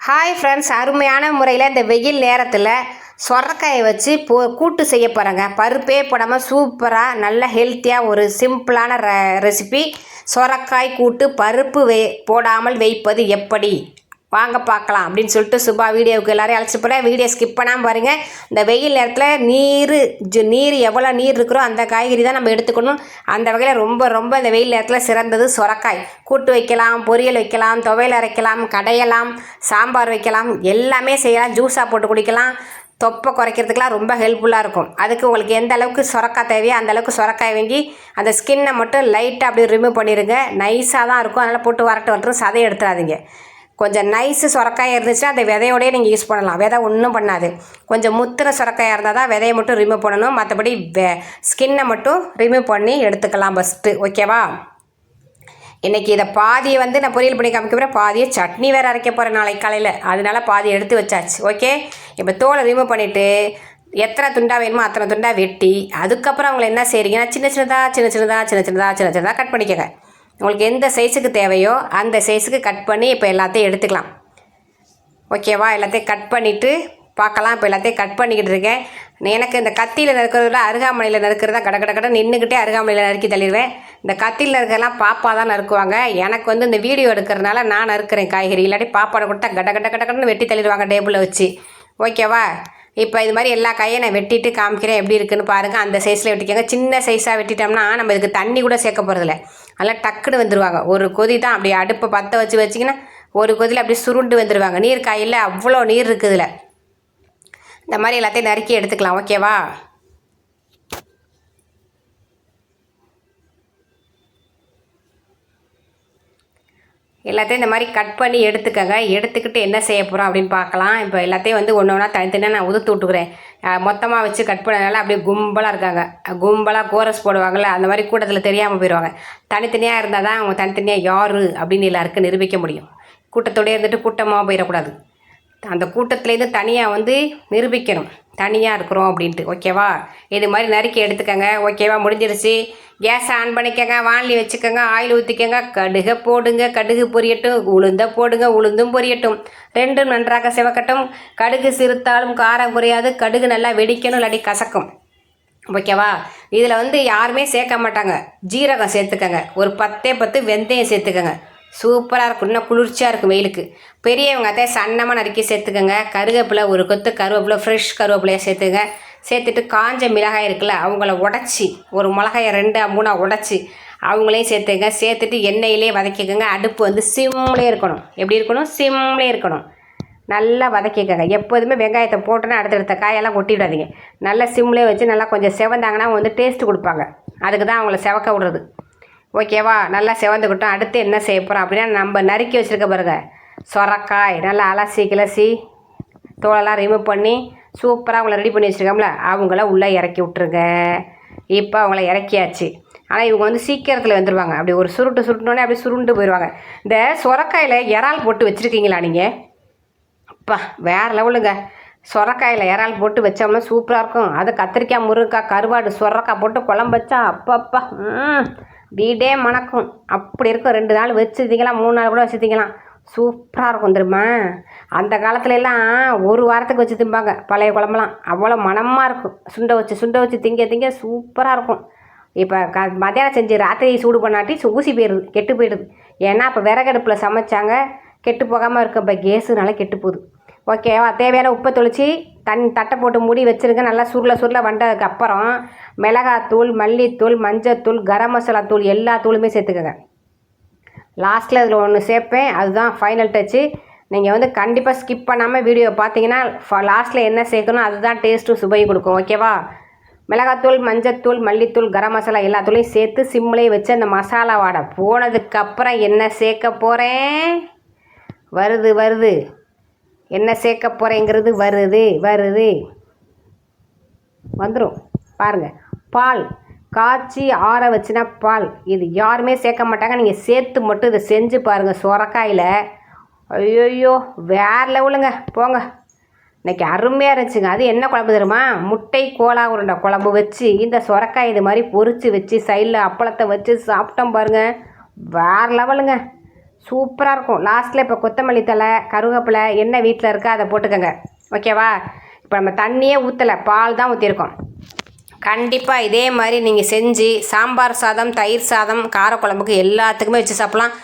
Hi friends அருமையான முறையில் இந்த வெயில் நேரத்தில் சொரக்காயை வச்சு போ கூட்டு செய்ய போகிறேங்க பருப்பே போடாமல் சூப்பராக நல்ல ஹெல்த்தியாக ஒரு சிம்பிளான ரெ ரெசிபி சொரக்காய் கூட்டு பருப்பு வே போடாமல் வைப்பது எப்படி? வாங்க பார்க்கலாம் அப்படின்னு சொல்லிட்டு சுபா வீடியோவுக்கு எல்லாரையும் அழைச்சி போகிறேன் வீடியோ ஸ்கிப் பண்ணாமல் பாருங்கள் இந்த வெயில் நேரத்தில் நீர் ஜு நீர் எவ்வளோ நீர் இருக்கிறோ அந்த காய்கறி தான் நம்ம எடுத்துக்கணும். அந்த வகையில் ரொம்ப ரொம்ப இந்த வெயில் நேரத்தில் சிறந்தது சொரக்காய். கூட்டு வைக்கலாம் பொரியல் வைக்கலாம் துவையல் அரைக்கலாம் கடையலாம் சாம்பார் வைக்கலாம் எல்லாமே செய்யலாம். ஜூஸாக போட்டு குடிக்கலாம். தொப்பை குறைக்கிறதுக்கெலாம் ரொம்ப ஹெல்ப்ஃபுல்லாக இருக்கும். அதுக்கு உங்களுக்கு எந்த அளவுக்கு சொரக்காய் தேவையோ அந்த அளவுக்கு சொரக்காய் வாங்கி அந்த ஸ்கின்னை மட்டும் லைட்டாக அப்படியே ரிமூவ் பண்ணிடுங்க நைஸாக தான் இருக்கும். அதனால் போட்டு வரட்டு வரட்டும். சதையை எடுத்துடாதீங்க கொஞ்சம் நைஸு சொரக்காய் இருந்துச்சுன்னா அந்த விதையோடய நீங்கள் யூஸ் பண்ணலாம். விதை ஒன்றும் பண்ணாது. கொஞ்சம் முத்துற சுரக்காயாக இருந்தால் தான் விதையை மட்டும் ரிமூவ் பண்ணணும். மற்றபடி வெ ஸ்கின்னை மட்டும் ரிமூவ் பண்ணி எடுத்துக்கலாம் ஃபஸ்ட்டு ஓகேவா இன்றைக்கி இதை பாதியை வந்து நான் பொரியல் பண்ணி காமிக்க போகிறேன் பாதியை சட்னி வேறு அரைக்க போகிறேன் நாளைக்கு காலையில். அதனால பாதி எடுத்து வச்சாச்சு. ஓகே இப்போ தோலை ரிமூவ் பண்ணிவிட்டு எத்தனை துண்டாக வேணுமோ அத்தனை துண்டாக வெட்டி அதுக்கப்புறம் அவங்களை என்ன செய்கிறீங்கன்னா சின்ன சின்னதாக சின்ன சின்னதாக சின்ன சின்னதாக சின்ன சின்னதாக கட் பண்ணிக்கோங்க. உங்களுக்கு எந்த சைஸுக்கு தேவையோ அந்த சைஸுக்கு கட் பண்ணி இப்போ எல்லாத்தையும் எடுத்துக்கலாம். ஓகேவா எல்லாத்தையும் கட் பண்ணிவிட்டு பார்க்கலாம். இப்போ எல்லாத்தையும் கட் பண்ணிக்கிட்டு இருக்கேன். எனக்கு இந்த கத்தியில் நறுக்கிறதுல அருகாமனையில் நறுக்கிறதா கட கட கட நின்றுக்கிட்டே அருகாமனையில் நறுக்கி தள்ளிடுவேன். இந்த கத்தியில் இருக்கிறலாம் பாப்பா தான் நறுக்குவாங்க. எனக்கு வந்து இந்த வீடியோ எடுக்கிறதுனால நான் நறுக்கிறேன் காய்கறி. இல்லாட்டி பாப்பாவை கொடுத்தா கட கட கட கடன்னு வெட்டி தள்ளிடுவாங்க டேபிளில் வச்சு. ஓகேவா இப்போ இது மாதிரி எல்லா கையை நான் வெட்டிட்டு காமிக்கிறேன். எப்படி இருக்குன்னு பாருங்கள் அந்த சைஸில் வெட்டிக்கோங்க. சின்ன சைஸாக வெட்டிட்டோம்னா நம்ம இதுக்கு தண்ணி கூட சேர்க்க போகிறதில்ல நல்லா டக்குன்னு வந்துடுவாங்க ஒரு கொதி தான் அப்படி அடுப்பை பற்ற வச்சு வச்சிங்கன்னா ஒரு கொதியில் அப்படியே சுருண்டு வந்துடுவாங்க நீர் காயில் அவ்வளோ நீர் இருக்குதுல இந்த மாதிரி எல்லாத்தையும் நறுக்கி எடுத்துக்கலாம். ஓகேவா எல்லாத்தையும் இந்த மாதிரி கட் பண்ணி எடுத்துக்கங்க. எடுத்துக்கிட்டு என்ன செய்ய போகிறோம் அப்படின்னு பார்க்கலாம். இப்போ எல்லாத்தையும் வந்து ஒன்று ஒன்றா தனித்தனியாக நான் உதுத்து விட்டுக்கிறேன். மொத்தமாக வச்சு கட் பண்ணதுனால அப்படியே கும்பலாக இருக்காங்க. கும்பலாக கோரஸ் போடுவாங்கள்ல அந்த மாதிரி கூட்டத்தில் தெரியாமல் போயிடுவாங்க தனித்தனியாக இருந்தால் தான் அவங்க தனித்தனியாக யார் அப்படின்னு எல்லாருக்கும் நிரூபிக்க முடியும். கூட்டத்தோடய இருந்துட்டு கூட்டமாக போயிடக்கூடாது. அந்த கூட்டத்துலேருந்து தனியாக வந்து நிரூபிக்கணும். தனியாக இருக்கிறோம் அப்படின்ட்டு. ஓகேவா? இது மாதிரி நறுக்கி எடுத்துக்கோங்க. ஓகேவா? முடிஞ்சிருச்சு. கேஸை ஆன் பண்ணிக்கோங்க. வானலி வச்சுக்கோங்க. ஆயில் ஊற்றிக்கோங்க கடுகை போடுங்க. கடுகு பொரியட்டும். உளுந்த போடுங்க. உளுந்தும் பொரியட்டும். ரெண்டும் நன்றாக சிவக்கட்டும். கடுகு சிறுத்தாலும் காரம் குறையாது. கடுகு நல்லா வெடிக்கணும். இல்லாட்டி கசக்கும். ஓகேவா? இதில் வந்து யாருமே சேர்க்க மாட்டாங்க. ஜீரகம் சேர்த்துக்கங்க. ஒரு பத்தே பத்து வெந்தயம் சேர்த்துக்கங்க. சூப்பராக இருக்கும். இன்னும் குளிர்ச்சியாக இருக்கும் வெயிலுக்கு. பெரியவங்க வெங்காயத்தை சன்னமாக நறுக்கி சேர்த்துக்கோங்க. கருவேப்பிலை ஒரு கொத்து கருவேப்பிலை ஃப்ரெஷ் கருவேப்பிலையாக சேர்த்துங்க சேர்த்துட்டு காஞ்ச மிளகாய் இருக்குல்ல அவங்கள உடச்சி ஒரு மிளகாயை ரெண்டு மூணாக உடச்சி அவங்களையும் சேர்த்துங்க சேர்த்துட்டு எண்ணெயிலே வதக்கிக்கோங்க. அடுப்பு வந்து சிம்லேயே இருக்கணும். எப்படி இருக்கணும்? சிம்லே இருக்கணும். நல்லா வதக்கிக்கோங்க. எப்போதுமே வெங்காயத்தை போட்டோன்னா அடுத்தடுத்த காயெல்லாம் கொட்டி விடாதீங்க நல்லா சிம்லேயே வச்சு நல்லா கொஞ்சம் செவந்தாங்கன்னா வந்து டேஸ்ட்டு கொடுப்பாங்க. அதுக்கு தான் அவங்கள செவக்க விடுறது. ஓகேவா? நல்லா செவந்துக்கிட்டோம். அடுத்து என்ன செய்ய போகிறோம் அப்படின்னா நம்ம நறுக்கி வச்சுருக்க பாருங்க. சொரக்காய் நல்லா அலசி கிளசி தோலெல்லாம் ரிமூவ் பண்ணி சூப்பராக அவங்கள ரெடி பண்ணி வச்சுருக்கோம்ல அவங்கள உள்ளே இறக்கி விட்ருங்க இப்போ அவங்கள இறக்கியாச்சு. ஆனால் இவங்க வந்து சீக்கிரத்தில் வந்துடுவாங்க அப்படி ஒரு சுருட்டு சுருட்டினோடனே அப்படியே சுருண்டு போயிடுவாங்க இந்த சொரக்காயில் இறால் போட்டு வச்சுருக்கீங்களா நீங்கள் அப்பா வேறு லெவலுங்க. சொரக்காயில் இறால் போட்டு வச்சோம்னா சூப்பராக இருக்கும். அது கத்திரிக்காய் முருங்கைக்காய் கருவாடு சொரக்காய் போட்டு குழம்பு வச்சா அப்பப்பா ம். வீடே மணக்கும். அப்படி இருக்கும். ரெண்டு நாள் வச்சுருந்தீங்களா? மூணு நாள் கூட வச்சுருந்தீங்களாம் சூப்பராக இருக்கும் தெரியுமா? அந்த காலத்துல எல்லாம் ஒரு வாரத்துக்கு வச்சு திம்பாங்க. பழைய குழம்புலாம். அவ்வளோ மணமாக இருக்கும். சுண்டை வச்சு சுண்டை வச்சு திங்க திங்க சூப்பராக இருக்கும். இப்போ க மத்தியானம் செஞ்சு ராத்திரி சூடு பண்ணாட்டி ஊசி போயிடுது. கெட்டு போயிடுது. ஏன்னா இப்போ விறகடுப்பில் சமைச்சாங்க. கெட்டு போகாமல் இருக்க இப்போ கேஸுனால கெட்டு போகுது. ஓகேவா? தேவையான உப்பை தொளிச்சு தன் தட்டை போட்டு மூடி வச்சுருங்க. நல்லா சுருள சுருள வந்ததுக்கப்புறம் மிளகாத்தூள் மல்லித்தூள் மஞ்சத்தூள் கரம் மசாலா தூள் எல்லா தூளுமே சேர்த்துக்கோங்க. லாஸ்ட்டில் இதில் ஒன்று சேர்ப்பேன். அதுதான் ஃபைனல் டச்சு நீங்கள் வந்து கண்டிப்பாக ஸ்கிப் பண்ணாமல் வீடியோ பார்த்தீங்கன்னா லாஸ்ட்டில் என்ன சேர்க்கணும் அதுதான் டேஸ்ட்டும் சுவையும் கொடுக்கும். ஓகேவா மிளகாத்தூள் மஞ்சத்தூள் மல்லித்தூள் கரம் மசாலா எல்லாத்தூளையும் சேர்த்து சிம்மிலே வச்சு அந்த மசாலா வாடை போனதுக்கப்புறம் என்ன சேர்க்க போகிறேன் வருது வருது. என்ன சேர்க்க போகிறேங்கிறது வருது வருது. வந்துடும் பாருங்கள் பால். காய்ச்சி ஆற வச்சுனா பால். இது யாருமே சேர்க்க மாட்டாங்க. நீங்கள் சேர்த்து மட்டும் இதை செஞ்சு பாருங்கள் சுரக்காயில். ஐயோயோ வேறு லெவலுங்க. போங்க. இன்னைக்கு அருமையாக இருந்துச்சுங்க. அது என்ன குழம்பு தெரியுமா? முட்டை கோலா உருண்டை குழம்பு வச்சு இந்த சுரக்காய் இது மாதிரி பொறிச்சு வச்சு சைடில் அப்பளத்தை வச்சு சாப்பிட்டோம் பாருங்க. வேறு லெவலுங்க. சூப்பராக இருக்கும். லாஸ்ட்டில் இப்போ கொத்தமல்லி தழை கருவேப்பிலை என்ன வீட்டில் இருக்கோ அதை போட்டுக்கோங்க. ஓகேவா? இப்போ நம்ம தண்ணியே ஊற்றலை பால் தான் ஊற்றிருக்கோம் கண்டிப்பாக இதே மாதிரி நீங்கள் செஞ்சு சாம்பார் சாதம் தயிர் சாதம் காரக்குழம்புக்கு எல்லாத்துக்குமே வச்சு சாப்பிட்லாம்.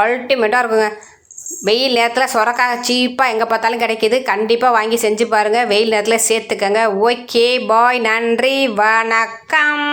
அல்டிமேட்டாக இருக்குங்க. வெயில் நேரத்தில் சொரக்காய் சீப்பாக எங்கே பார்த்தாலும் கிடைக்கிது. கண்டிப்பாக வாங்கி செஞ்சு பாருங்கள் வெயில் நேரத்தில் சேர்த்துக்கங்க. ஓகே பாய் நன்றி. வணக்கம்.